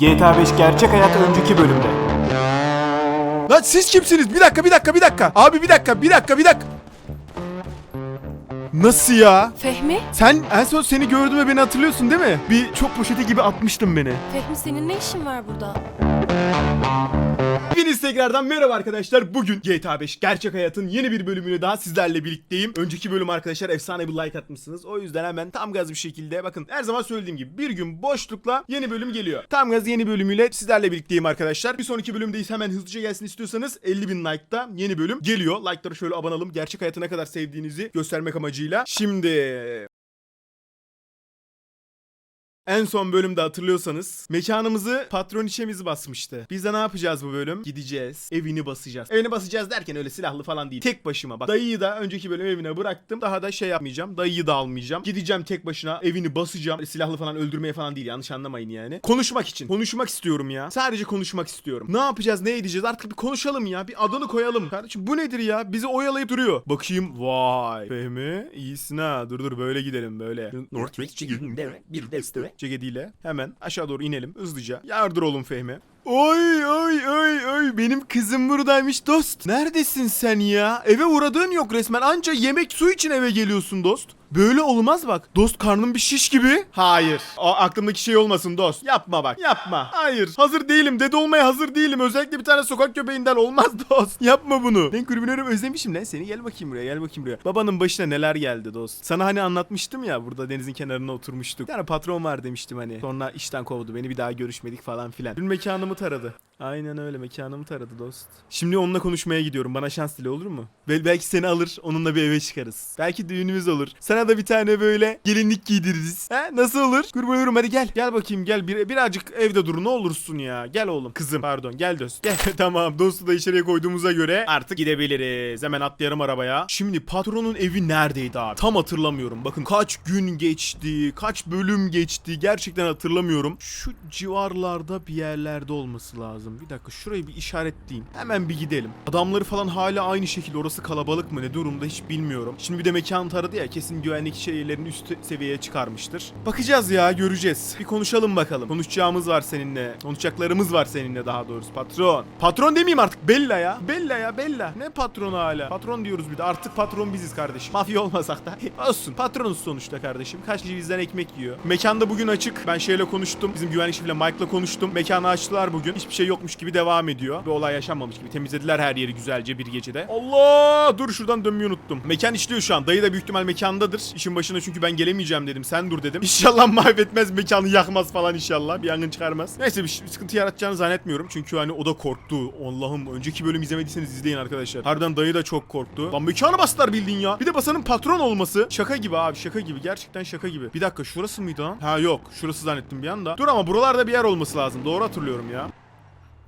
GTA 5 gerçek hayat önceki bölümde. Lan siz kimsiniz? Bir dakika bir dakika bir dakika. Abi bir dakika bir dakika bir dakika. Nasıl ya? Fehmi? Sen en son seni gördüğümde beni hatırlıyorsun değil mi? Bir çok poşeti gibi atmıştın beni. Fehmi senin ne işin var burada? Hepiniz tekrardan merhaba arkadaşlar. Bugün GTA 5 gerçek hayatın yeni bir bölümüyle daha sizlerle birlikteyim. Önceki bölüm arkadaşlar efsane bir like atmışsınız. O yüzden hemen tam gaz bir şekilde bakın her zaman söylediğim gibi bir gün boşlukla yeni bölüm geliyor. Tam gaz yeni bölümüyle sizlerle birlikteyim arkadaşlar. Bir sonraki bölümdeyiz hemen hızlıca gelsin istiyorsanız 50 bin like'da yeni bölüm geliyor. Like'ları şöyle abanalım. Gerçek hayatı ne kadar sevdiğinizi göstermek amacıyla. Şimdi en son bölümde hatırlıyorsanız mekanımızı patron işemiz basmıştı. Biz de ne yapacağız bu bölüm? Gideceğiz. Evini basacağız. Evini basacağız derken öyle silahlı falan değil. Tek başıma bak. Dayıyı da önceki bölüm evine bıraktım. Daha da şey yapmayacağım. Dayıyı da almayacağım. Gideceğim tek başına evini basacağım. Silahlı falan öldürmeye falan değil yanlış anlamayın yani. Konuşmak için. Konuşmak istiyorum ya. Sadece konuşmak istiyorum. Ne yapacağız ne edeceğiz artık bir konuşalım ya. Bir adını koyalım. Kardeşim bu nedir ya? Bizi oyalayıp duruyor. Bakayım. Vay. Fehmi iyisin ha. Dur dur böyle gidelim böyle. Northwich bir destere. Ceketiyle hemen aşağı doğru inelim hızlıca. Yardır oğlum Fehmi. Oy oy oy oy benim kızım buradaymış dost. Neredesin sen ya? Eve uğradığın yok resmen anca yemek su için eve geliyorsun dost. Böyle olmaz bak. Dost karnın bir şiş gibi. Hayır. O aklımdaki şey olmasın dost. Yapma bak. Yapma. Hayır. Hazır değilim. Dede olmaya hazır değilim. Özellikle bir tane sokak köpeğinden olmaz dost. Yapma bunu. Ben kurbanörüm özlemişim lan seni. Gel bakayım buraya. Gel bakayım buraya. Babanın başına neler geldi dost. Sana hani anlatmıştım ya burada denizin kenarına oturmuştuk. Bir tane patron var demiştim hani. Sonra işten kovdu. Beni bir daha görüşmedik falan filan. Dün mekanımı taradı. Aynen öyle mekanımı taradı dost. Şimdi onunla konuşmaya gidiyorum. Bana şans dile olur mu? Bel belki seni alır onunla bir eve çıkarız. Belki düğünümüz olur. Sana da bir tane böyle gelinlik giydiririz. He nasıl olur? Kurban olurum hadi gel. Gel bakayım gel. Bir, birazcık evde dur ne olursun ya. Gel oğlum. Kızım pardon gel dost. Gel tamam dostu da içeriye koyduğumuza göre artık gidebiliriz. Hemen atlayalım arabaya. Şimdi patronun evi neredeydi abi? Tam hatırlamıyorum. Bakın kaç gün geçti. Kaç bölüm geçti. Gerçekten hatırlamıyorum. Şu civarlarda bir yerlerde olması lazım. Bir dakika şurayı bir işaretleyeyim. Hemen bir gidelim. Adamları falan hala aynı şekilde. Orası kalabalık mı ne durumda hiç bilmiyorum. Şimdi bir de mekan taradı ya kesin güvenlik şeylerini üst seviyeye çıkarmıştır. Bakacağız ya göreceğiz. Bir konuşalım bakalım. Konuşacağımız var seninle. Konuşacaklarımız var seninle daha doğrusu. Patron. Patron demeyeyim artık. Bella ya. Bella ya Bella. Ne patronu hala? Patron diyoruz bir de. Artık patron biziz kardeşim. Mafya olmasak da. Olsun. Patronuz sonuçta kardeşim. Kaç kişi bizden ekmek yiyor. Mekanda bugün açık. Ben şeyle konuştum. Bizim güvenlik şefiyle Mike'la konuştum. Mekanı açtılar bugün. Hiçbir şey yokmuş gibi devam ediyor. Bir olay yaşanmamış gibi. Temizlediler her yeri güzelce bir gecede. Allah! Dur şuradan dönmeyi unuttum. Mekan işliyor şu an. Dayı da büyük ihtimal mekandadır. İşin başına çünkü ben gelemeyeceğim dedim. Sen dur dedim. İnşallah mahvetmez mekanı yakmaz falan inşallah. Bir yangın çıkarmaz. Neyse bir, sıkıntı yaratacağını zannetmiyorum. Çünkü hani o da korktu. Allah'ım önceki bölüm izlemediyseniz izleyin arkadaşlar. Harbiden dayı da çok korktu. Lan mekanı bastılar bildiğin ya. Bir de basanın patron olması. Şaka gibi abi şaka gibi. Gerçekten şaka gibi. Bir dakika şurası mıydı lan? Ha yok. Şurası zannettim bir anda. Dur ama buralarda bir yer olması lazım. Doğru hatırlıyorum ya.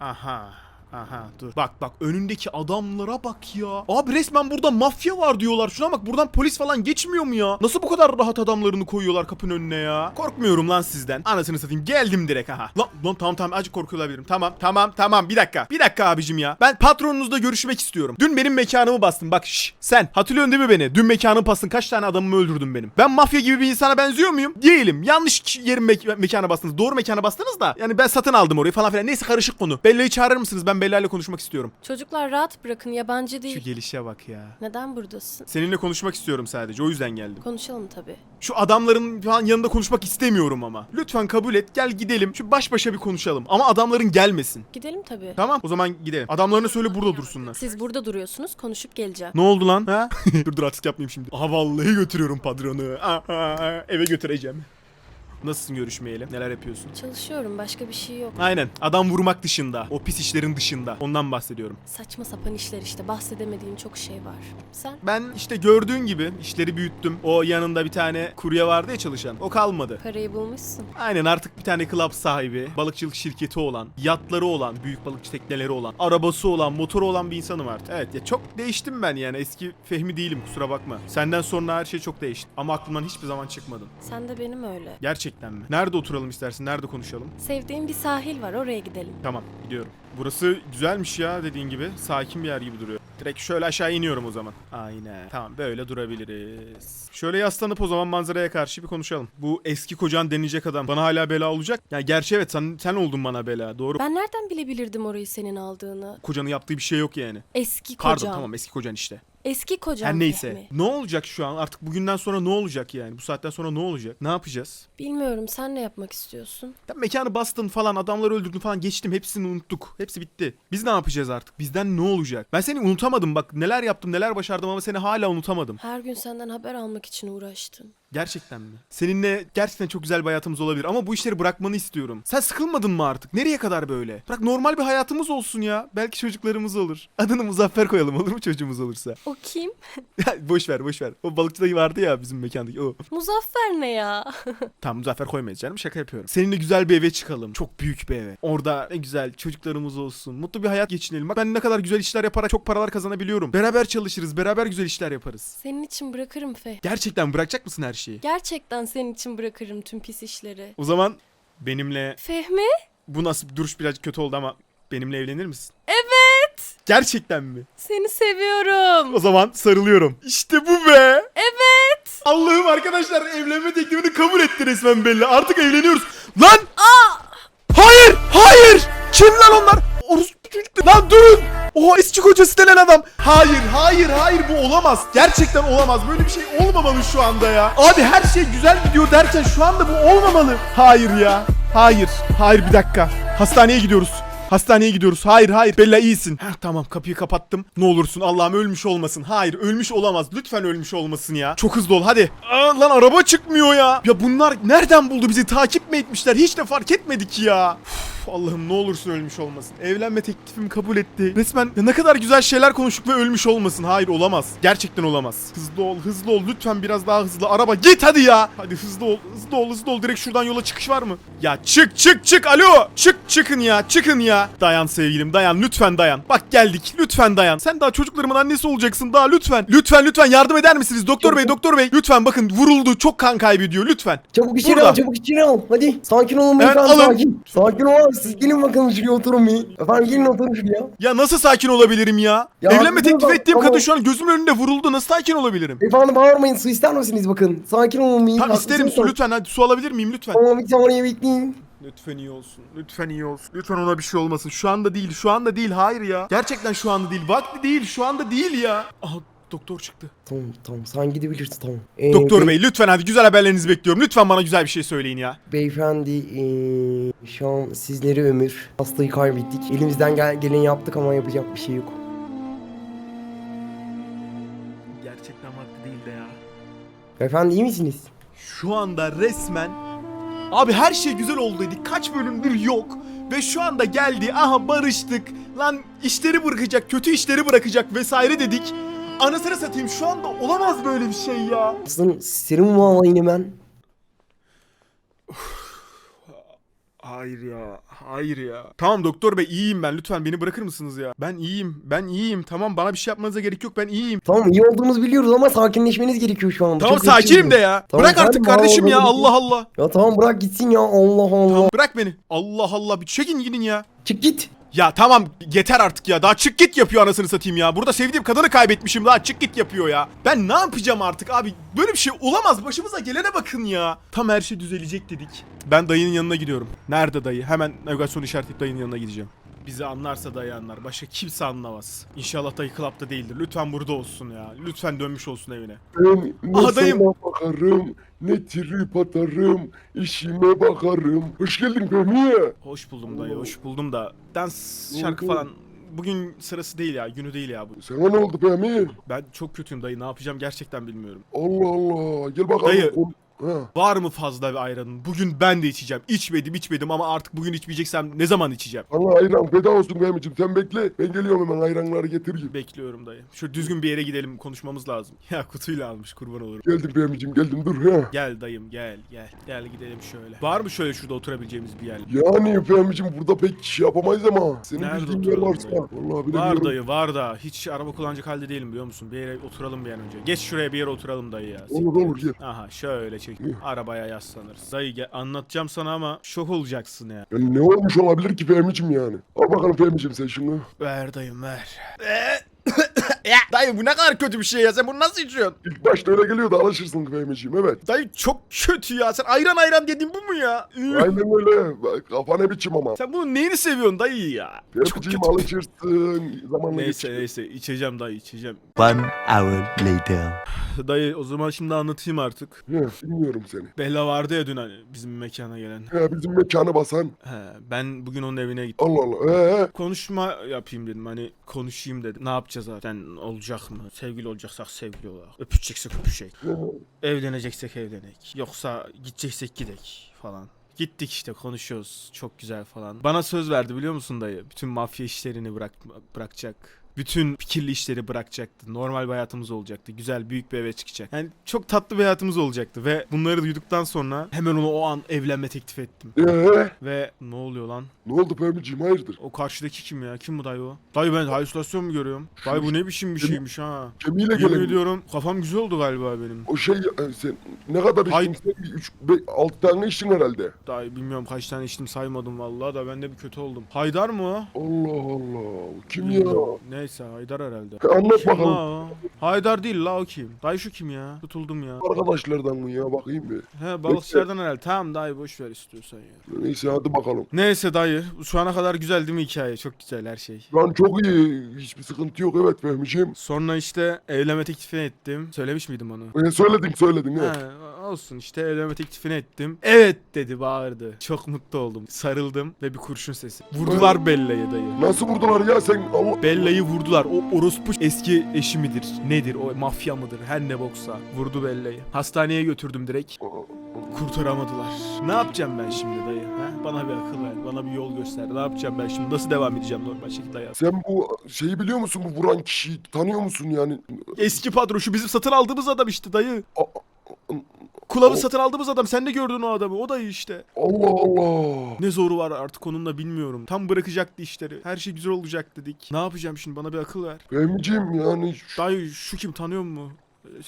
Aha. Aha dur. Bak bak önündeki adamlara bak ya. Abi resmen burada mafya var diyorlar. Şuna bak buradan polis falan geçmiyor mu ya? Nasıl bu kadar rahat adamlarını koyuyorlar kapının önüne ya? Korkmuyorum lan sizden. Anasını satayım geldim direkt aha. Lan lan tamam tamam acık korkuyor olabilirim. Tamam tamam tamam bir dakika. Bir dakika abicim ya. Ben patronunuzla görüşmek istiyorum. Dün benim mekanımı bastın bak şş. Sen hatırlıyorsun değil mi beni? Dün mekanımı bastın kaç tane adamımı öldürdün benim. Ben mafya gibi bir insana benziyor muyum? Değilim. Yanlış yerin mek- mekana bastınız. Doğru mekana bastınız da. Yani ben satın aldım orayı falan filan. Neyse karışık konu. Bella'yı çağırır mısınız? Ben Bella ile konuşmak istiyorum. Çocuklar rahat bırakın yabancı Şu değil. gelişe bak ya. Neden buradasın? Seninle konuşmak istiyorum sadece. O yüzden geldim. Konuşalım tabii. Şu adamların falan yanında konuşmak istemiyorum ama. Lütfen kabul et. Gel gidelim. Şu baş başa bir konuşalım. Ama adamların gelmesin. Gidelim tabii. Tamam o zaman gidelim. Adamlarına söyle burada dursunlar. Siz burada duruyorsunuz konuşup geleceğim. Ne oldu lan? Ha? dur dur artık yapmayayım şimdi. Aha vallahi götürüyorum patronu. Aha, eve götüreceğim. Nasılsın görüşmeyeli? Neler yapıyorsun? Çalışıyorum başka bir şey yok. Aynen. Adam vurmak dışında. O pis işlerin dışında. Ondan bahsediyorum. Saçma sapan işler işte bahsedemediğim çok şey var. Sen? Ben işte gördüğün gibi işleri büyüttüm. O yanında bir tane kurye vardı ya çalışan. O kalmadı. Parayı bulmuşsun. Aynen artık bir tane club sahibi, balıkçılık şirketi olan, yatları olan, büyük balıkçı tekneleri olan, arabası olan, motoru olan bir insanım artık. Evet ya çok değiştim ben yani eski Fehmi değilim kusura bakma. Senden sonra her şey çok değişti. Ama aklımdan hiçbir zaman çıkmadın. Sen de benim öyle. Gerçekten mi? Nerede oturalım istersin? Nerede konuşalım? Sevdiğim bir sahil var oraya gidelim. Tamam gidiyorum. Burası güzelmiş ya dediğin gibi. Sakin bir yer gibi duruyor. Direkt şöyle aşağı iniyorum o zaman. Aynen. Tamam böyle durabiliriz. Şöyle yaslanıp o zaman manzaraya karşı bir konuşalım. Bu eski kocan denilecek adam bana hala bela olacak. Ya gerçi evet sen, sen oldun bana bela. Doğru. Ben nereden bilebilirdim orayı senin aldığını? Kocanın yaptığı bir şey yok yani. Eski kocam. Pardon tamam eski kocan işte. Eski kocam Her neyse. Fehmi. Ne olacak şu an? Artık bugünden sonra ne olacak yani? Bu saatten sonra ne olacak? Ne yapacağız? Bilmiyorum sen ne yapmak istiyorsun? Ben mekanı bastın falan, adamları öldürdün falan geçtim. Hepsini unuttuk. Hepsi bitti. Biz ne yapacağız artık? Bizden ne olacak? Ben seni unutamadım bak. Neler yaptım, neler başardım ama seni hala unutamadım. Her gün senden haber almak için uğraştın. Gerçekten mi? Seninle gerçekten çok güzel bir hayatımız olabilir ama bu işleri bırakmanı istiyorum. Sen sıkılmadın mı artık? Nereye kadar böyle? Bırak normal bir hayatımız olsun ya. Belki çocuklarımız olur. Adını Muzaffer koyalım olur mu çocuğumuz olursa? O kim? Ya boş ver boş ver. O balıkçı dayı vardı ya bizim mekandaki o. Muzaffer ne ya? Tamam Muzaffer koymayız canım şaka yapıyorum. Seninle güzel bir eve çıkalım. Çok büyük bir eve. Orada ne güzel çocuklarımız olsun. Mutlu bir hayat geçinelim. Bak ben ne kadar güzel işler yaparak çok paralar kazanabiliyorum. Beraber çalışırız. Beraber güzel işler yaparız. senin için bırakırım Feh. Gerçekten bırakacak mısın her şeyi? Gerçekten senin için bırakırım tüm pis işleri. O zaman benimle Fehmi? bu nasıl duruş biraz kötü oldu ama benimle evlenir misin? Evet. Gerçekten mi? Seni seviyorum. O zaman sarılıyorum. İşte bu be. Evet. Allah'ım arkadaşlar evlenme teklifini kabul etti resmen belli. Artık evleniyoruz. Lan! Hayır! Hayır! Kim lan onlar? Orospu çocuklar. Lan durun! O eski kocası denen adam. Hayır, hayır, hayır bu olamaz. Gerçekten olamaz. Böyle bir şey olmamalı şu anda ya. Abi her şey güzel gidiyor derken şu anda bu olmamalı. Hayır ya. Hayır. Hayır bir dakika. Hastaneye gidiyoruz. Hastaneye gidiyoruz. Hayır hayır. Bella iyisin. Heh, tamam kapıyı kapattım. Ne olursun Allah'ım ölmüş olmasın. Hayır ölmüş olamaz. Lütfen ölmüş olmasın ya. Çok hızlı ol hadi. Aa, lan araba çıkmıyor ya. Ya bunlar nereden buldu bizi? Takip mi etmişler? Hiç de fark etmedik ya. Allah'ım ne olursun ölmüş olmasın. Evlenme teklifimi kabul etti. Resmen ne kadar güzel şeyler konuştuk ve ölmüş olmasın. Hayır olamaz. Gerçekten olamaz. Hızlı ol, hızlı ol. Lütfen biraz daha hızlı. Araba git hadi ya. Hadi hızlı ol, hızlı ol, hızlı ol. Direkt şuradan yola çıkış var mı? Ya çık, çık, çık. Alo. Çık, çıkın ya. Çıkın ya. Dayan sevgilim, dayan. Lütfen dayan. Bak geldik. Lütfen dayan. Sen daha çocuklarımın annesi olacaksın. Daha lütfen. Lütfen, lütfen yardım eder misiniz? Doktor bey, doktor bey. Lütfen bakın vuruldu. Çok kan kaybediyor. Lütfen. Çabuk içeri Burada. al, çabuk içeri al. Hadi. Sakin olun beyefendi, alın. sakin. Sakin olun. Siz gelin bakalım şuraya oturun bir. Efendim gelin oturun şuraya. Ya nasıl sakin olabilirim ya? Ya Evlenme dur teklif ettiğim kadın şu an gözümün önünde vuruldu. Nasıl sakin olabilirim? Beyefendi bağırmayın. Su ister misiniz bakın. Sakin olun bir. Tamam Haklısınız isterim su lütfen. Hadi su alabilir miyim lütfen? Tamam bir saniye bekleyin. Lütfen iyi olsun. Lütfen iyi olsun. Lütfen ona bir şey olmasın. Şu anda değil. Şu anda değil. Hayır ya. Gerçekten şu anda değil. Vakti değil. Şu anda değil ya. Aha doktor çıktı. Tamam tamam sen gidebilirsin tamam. Ee, Doktor be- bey lütfen hadi güzel haberlerinizi bekliyorum. Lütfen bana güzel bir şey söyleyin ya. Beyefendi ee, şu an sizleri ömür. Hastayı kaybettik. Elimizden gel geleni yaptık ama yapacak bir şey yok. Gerçekten vakti değil de ya. Beyefendi iyi misiniz? Şu anda resmen Abi her şey güzel oldu dedik. Kaç bölümdür yok. Ve şu anda geldi. Aha barıştık. Lan işleri bırakacak, kötü işleri bırakacak vesaire dedik. Anasını satayım şu anda olamaz böyle bir şey ya. Aslında serum alayım hemen? Hayır ya. Hayır ya. Tamam doktor bey iyiyim ben. Lütfen beni bırakır mısınız ya? Ben iyiyim. Ben iyiyim. Tamam bana bir şey yapmanıza gerek yok. Ben iyiyim. Tamam iyi olduğumuzu biliyoruz ama sakinleşmeniz gerekiyor şu anda. Tamam Çok sakinim de ya. Tamam, Bırak hadi artık bana kardeşim ya. oğlum. Allah Allah. Ya tamam bırak gitsin ya Allah Allah. Tamam bırak beni. Allah Allah bir çekin gidin ya. Çık git. Ya tamam yeter artık ya. Daha çık git yapıyor anasını satayım ya. Burada sevdiğim kadını kaybetmişim. Daha çık git yapıyor ya. Ben ne yapacağım artık abi? Böyle bir şey olamaz. Başımıza gelene bakın ya. Tam her şey düzelecek dedik. Ben dayının yanına gidiyorum. Nerede dayı? Hemen navigasyon işaretleyip dayının yanına gideceğim. Bizi anlarsa dayı anlar. Başka kimse anlamaz. İnşallah dayı klapta değildir. Lütfen burada olsun ya. Lütfen dönmüş olsun evine. Ben ne Aha, dayım. sana bakarım, ne trip atarım, işime bakarım. Hoş geldin Fehmiye. Hoş buldum dayı. Hoş buldum da. Dans şarkı falan. Bugün sırası değil ya. Günü değil ya bu. Sana ne oldu Fehmiye? Ben çok kötüyüm dayı. Ne yapacağım gerçekten bilmiyorum. Allah Allah. Gel bakalım. Dayı. Kon-. Var mı fazla bir ayranın? Bugün ben de içeceğim. İçmedim içmedim ama artık bugün içmeyeceksem ne zaman içeceğim? Bana ayran feda olsun Fehmi'cim. Sen bekle. Ben geliyorum hemen ayranları getireyim. Bekliyorum dayı. Şöyle düzgün bir yere gidelim konuşmamız lazım. Ya kutuyla almış kurban olurum. Geldim Fehmi'cim geldim dur ha. Gel dayım gel gel. Gel gidelim şöyle. Var mı şöyle şurada oturabileceğimiz bir yer? Yani Fehmi'cim burada pek şey yapamayız ama. Senin Nerede bildiğin yer oturalım varsa. dayı? Vallahi Var bilemiyorum. dayı var da. Hiç araba kullanacak halde değilim biliyor musun? Bir yere oturalım bir an önce. Geç şuraya bir yere oturalım dayı ya. Olur olur gel. Aha şöyle çek. Arabaya yaslanırız. Dayı gel anlatacağım sana ama şok olacaksın ya. Yani ne olmuş olabilir ki Fehmi'cim yani? Al bakalım Fehmi'cim sen şunu. Ver dayım ver. Ya dayı bu ne kadar kötü bir şey ya sen bunu nasıl içiyorsun? İlk başta öyle geliyordu alışırsın Fehmi'ciğim evet. Dayı çok kötü ya sen ayran ayran dediğin bu mu ya? Aynen öyle. Bak, Kafa ne biçim ama. Sen bunun neyini seviyorsun dayı ya? Çok Fehmi'ciğim kötü. alışırsın. Zamanla Neyse geçecek. neyse içeceğim dayı içeceğim. One hour later. Dayı o zaman şimdi anlatayım artık. He, dinliyorum seni. Bella vardı ya dün hani bizim mekana gelen. He, bizim mekanı basan. He, ben bugün onun evine gittim. Allah Allah. He, he. Konuşma yapayım dedim hani konuşayım dedim. Ne yapacağız zaten olacak mı? Sevgili olacaksak sevgili olarak. Öpüşeceksek öpüşek. Evleneceksek evlenek. Yoksa gideceksek gidek falan. Gittik işte konuşuyoruz. Çok güzel falan. Bana söz verdi biliyor musun dayı? Bütün mafya işlerini bırak bırakacak. Bütün fikirli işleri bırakacaktı. Normal bir hayatımız olacaktı. Güzel büyük bir eve çıkacak. Yani çok tatlı bir hayatımız olacaktı ve bunları duyduktan sonra hemen ona o an evlenme teklif ettim. Ee, Ve ne oluyor lan? ne oldu Fehmi'ciğim hayırdır? O karşıdaki kim ya? Kim bu dayı o? Dayı ben halüsinasyon mu görüyorum? Dayı bu ne biçim bir şeymiş ha? Gemiyle Yemin gelen. ediyorum kafam güzel oldu galiba benim. O şey e, sen ne kadar Hay- içtin sen? 3 6 tane içtin herhalde. Dayı bilmiyorum kaç tane içtim saymadım vallahi da ben de bir kötü oldum. Haydar mı o? Allah Allah. Kim ya? Bilmiyorum. Neyse Haydar herhalde. Anlat Kim bakalım. la o? Haydar değil la o kim? Dayı şu kim ya? Tutuldum ya. Arkadaşlardan mı ya bakayım bir. He balıkçılardan herhalde. Tamam dayı boş ver istiyorsan ya. Neyse hadi bakalım. Neyse dayı şu ana kadar güzel değil mi hikaye? Çok güzel her şey. Şu an çok iyi. Hiçbir sıkıntı yok evet Fehmi'ciğim. Sonra işte evlenme teklifini ettim. Söylemiş miydim onu? E, söyledin söyledin he. He, olsun işte evlenme teklifini ettim. Evet dedi bağırdı. Çok mutlu oldum. Sarıldım ve bir kurşun sesi. Vurdular Bella'yı dayı. Nasıl vurdular ya sen Allah. Bella'yı vurdular. O orospu eski eşi midir? Nedir? O mafya mıdır? Her ne boksa. Vurdu Bella'yı. Hastaneye götürdüm direkt. Kurtaramadılar. Ne yapacağım ben şimdi dayı? Ha? Bana bir akıl ver. Bana bir yol göster. Ne yapacağım ben şimdi? Nasıl devam edeceğim normal şekilde hayat? Sen bu şeyi biliyor musun bu vuran kişiyi tanıyor musun yani? Eski patron şu bizim satın aldığımız adam işte dayı. A- Kulağımı O- satın aldığımız adam. Sen de gördün o adamı. O dayı işte. Allah Allah. Ne zoru var artık onunla bilmiyorum. Tam bırakacaktı işleri. Her şey güzel olacak dedik. Ne yapacağım şimdi bana bir akıl ver. Fehmi'ciğim yani şu- Dayı şu kim tanıyor mu?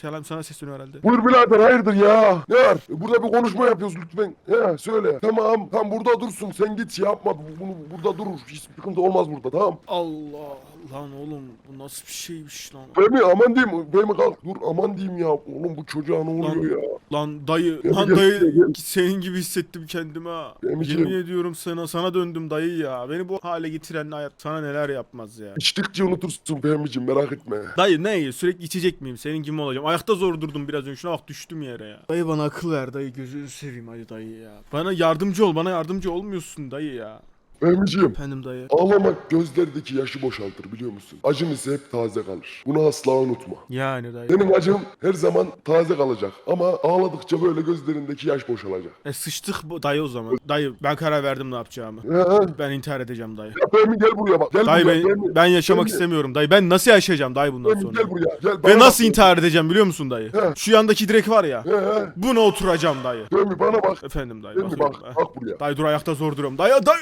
Selam sana sesleniyor herhalde. Buyur birader hayırdır ya? Ne var? Burada bir konuşma yapıyoruz lütfen. He söyle. Tamam tam burada dursun sen git şey yapma. Bu- Bunu burada durur. Hiç sıkıntı olmaz burada tamam. Allah lan oğlum bu nasıl bir şeymiş lan. Fehmi aman diyeyim. Fehmi kalk dur aman diyeyim ya. Oğlum bu çocuğa ne oluyor ya? Lan dayı, Gel, lan gel, dayı gel, gel. senin gibi hissettim kendimi ha. Emiciğim. Yemin ediyorum sana sana döndüm dayı ya. Beni bu hale getiren hayat sana neler yapmaz ya. İçtikçe unutursun Fehmi'ciğim merak etme. Dayı ne sürekli içecek miyim senin gibi mi olacağım? Ayakta zor durdum biraz önce şuna bak düştüm yere ya. Dayı bana akıl ver dayı gözünü seveyim hadi dayı ya. Bana yardımcı ol bana yardımcı olmuyorsun dayı ya. Fehmi'ciğim. Efendim dayı. Ağlamak gözlerdeki yaşı boşaltır biliyor musun? Acın ise hep taze kalır. Bunu asla unutma. Yani dayı. Senin acın her zaman taze kalacak. Ama ağladıkça böyle gözlerindeki yaş boşalacak. E sıçtık bu dayı o zaman. Dayı ben karar verdim ne yapacağımı. He he. Ben intihar edeceğim dayı. Ya Fehmi gel buraya bak. Gel Dayı buraya. ben, Fehmi. ben yaşamak Fehmi, istemiyorum dayı. Ben nasıl yaşayacağım dayı bundan Fehmi sonra? gel buraya. Gel. Ve bana nasıl bak. intihar edeceğim biliyor musun dayı? He. Şu yandaki direk var ya. He he. Buna oturacağım dayı. Fehmi bana bak. Efendim dayı. Fehmi bak. Bak buraya. Dayı dur ayakta zor duruyorum. Dayı dayı.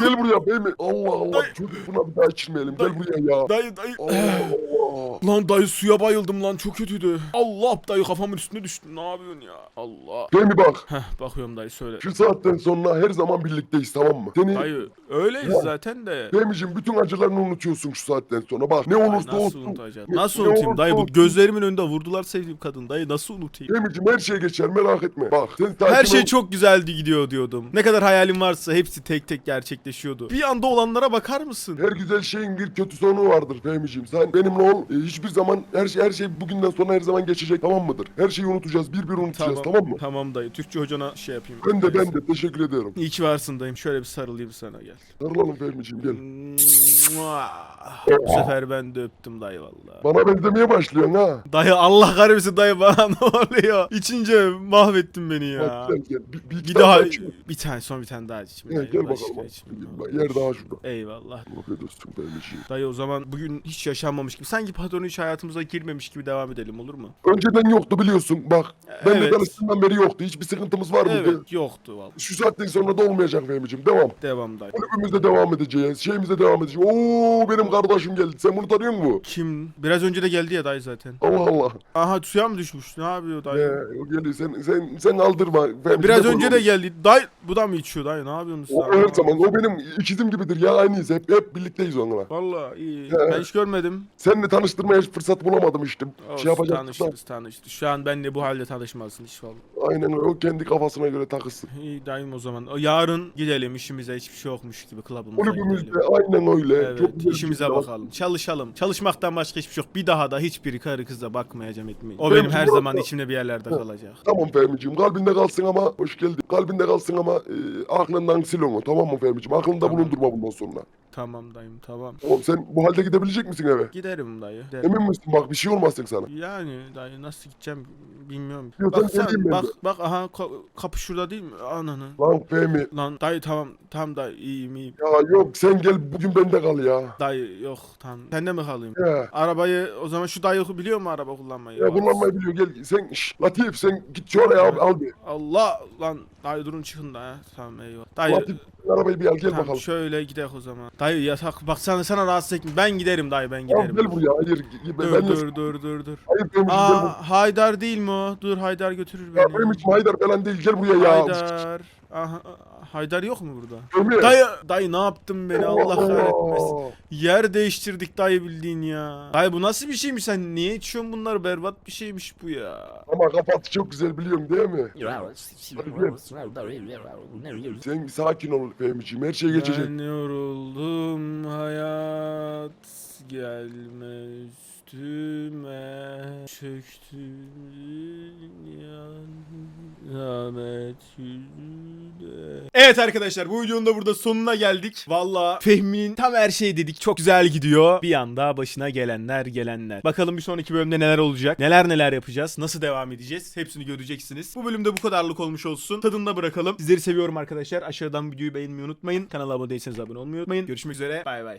Gel buraya Fehmi. Allah Allah. Dayı. Buna bir daha içmeyelim. Gel buraya ya. Dayı dayı. Allah Allah. Lan dayı suya bayıldım lan çok kötüydü. Allah dayı kafamın üstüne düştü. Ne yapıyorsun ya? Allah. Fehmi bak. Heh bakıyorum dayı söyle. Şu saatten sonra her zaman birlikteyiz tamam mı? Seni Dayı öyleyiz Ya. zaten de. Fehmi'cim bütün acılarını unutuyorsun şu saatten sonra. Bak ne olursa nasıl olsun. unutacağım? Ne- Nasıl ne unutayım olursa dayı? Bu olsun. gözlerimin önünde vurdular sevdiğim kadın. Dayı nasıl unutayım? Fehmi'cim her şey geçer merak etme. Bak sen sakin Her şey ol. çok güzeldi gidiyor diyordum. Ne kadar hayalim varsa hepsi tek tek gerçekleşiyordu. Bir anda olanlara bakar mısın? Her güzel şeyin bir kötü sonu vardır Fehmi'cim. Sen benimle ol. E, hiçbir zaman her şey her şey bugünden sonra her zaman geçecek tamam mıdır? Her şeyi unutacağız. Bir bir unutacağız tamam, mı? Tamam dayı. Türkçe hocana şey yapayım. Ben de ben de teşekkür ediyorum. İyi ki varsın dayım. Şöyle bir sarılayım sana gel. Sarılalım Fehmi'cim gel. Bu sefer ben de öptüm dayı vallahi. Bana benzemeye başlıyorsun ha. Dayı Allah kahretsin dayı bana ne oluyor? İçince mahvettin beni ya. Bak, gel gel. Bir, bir, Bir daha bir tane son bir tane daha içim. Gel, gel bakalım. Yer daha şurada. Eyvallah. Afiyet olsun. Dayı o zaman bugün hiç yaşanmamış gibi sanki patron hiç hayatımıza girmemiş gibi devam edelim olur mu? Önceden yoktu biliyorsun bak. Ben Evet. de tanıştığımdan beri yoktu. Hiçbir sıkıntımız var mıydı? Evet yoktu vallahi. Şu saatten sonra da olmayacak Fehmi'cim. Devam. Devam dayı. Kulübümüzde devam edeceğiz. Şeyimize devam edeceğiz. Oo benim kardeşim geldi. Sen bunu tanıyor musun? Kim? Biraz önce de geldi ya dayı zaten. Allah Allah. Aha suya mı düşmüş? Ne yapıyor dayı? Ee, o geliyor. Sen, sen, sen aldırma. Fehmi'cim, Biraz önce de geldi. Dayı bu da mı içiyor dayı? Ne yapıyorsunuz O her zaman. O benim ikizim gibidir ya. Aynıyız. Hep, hep birlikteyiz onunla. Vallahi iyi. Ben hiç görmedim. Sen de tanıştırmaya fırsat bulamadım işte. Olsun, şey yapacaktık da. tanışırız tanışırız. Şu an benimle bu halde tanışmazsın hiç falan. Aynen öyle. O kendi kafasına göre takılsın. İyi dayım o zaman. Yarın gidelim işimize hiçbir şey yokmuş gibi klubumuza Kulübümüzde gidelim. aynen öyle. Evet Çok güzel işimize bir şey. bakalım. Çalışalım. Çalışmaktan başka hiçbir şey yok. Bir daha da hiçbir karı kıza bakmayacağım etmeyin. O Benim benim her zaman içimde bir yerlerde Hı. kalacak. Tamam Fehmi'ciğim kalbinde kalsın ama hoş geldin. Kalbinde kalsın ama e, aklından sil onu tamam mı Fehmi'ciğim? Aklında Tamam. bulundurma bundan sonra. Tamam dayım tamam. Tamam sen bu halde gidebilecek misin eve? Giderim dayı. Emin misin bak bir şey olmasın sana. Yani dayı nasıl gideceğim bilmiyorum. Yok, Bak sen bak bak aha kapı şurada değil mi? Ananı. Lan Fehmi Lan dayı tamam tamam dayı iyiyim iyiyim. ya yok sen gel bugün bende kal ya. Dayı yok tamam. Sende mi kalayım? Ya. Arabayı o zaman şu dayı biliyor mu araba kullanmayı? Ya kullanmayı biliyor gel sen şş, Latif sen git şu araya al, al bir. Allah lan dayı durun çıkın da ha. Tamam eyvallah. Dayı Latif arabayı bir al gel tamam, bakalım. şöyle gidelim o zaman. Dayı yatak bak sana sana rahatsız etme. Ben giderim dayı ben giderim. gel buraya hayır Dur ben dur dur dur dur. Hayır gel buraya. Aa Haydar değil mi o? Dur Haydar götürür Ya beni. Fehmi'ciğim Haydar falan değil gel buraya ya. Haydar. Aha, Haydar yok mu burada? Fehmi. Dayı, dayı ne yaptın beni Allah kahretmesin. Yer değiştirdik dayı bildiğin ya. Dayı bu nasıl bir şeymiş sen niye içiyorsun bunları berbat bir şeymiş bu ya. Ama kapat çok güzel biliyorum değil mi? Sen sakin ol Fehmi'ciğim her şey geçecek. Ben yoruldum hayat gelme üstüme çöktü yüzüne. Evet arkadaşlar bu videonun da burada sonuna geldik. Valla Fehmi'nin tam her şey dedik. Çok güzel gidiyor. Bir anda başına gelenler gelenler. Bakalım bir sonraki bölümde neler olacak. Neler neler yapacağız. Nasıl devam edeceğiz. Hepsini göreceksiniz. Bu bölümde bu kadarlık olmuş olsun. Tadında bırakalım. Sizleri seviyorum arkadaşlar. Aşağıdan videoyu beğenmeyi unutmayın. Kanala abone değilseniz abone olmayı unutmayın. Görüşmek üzere. Bay bay.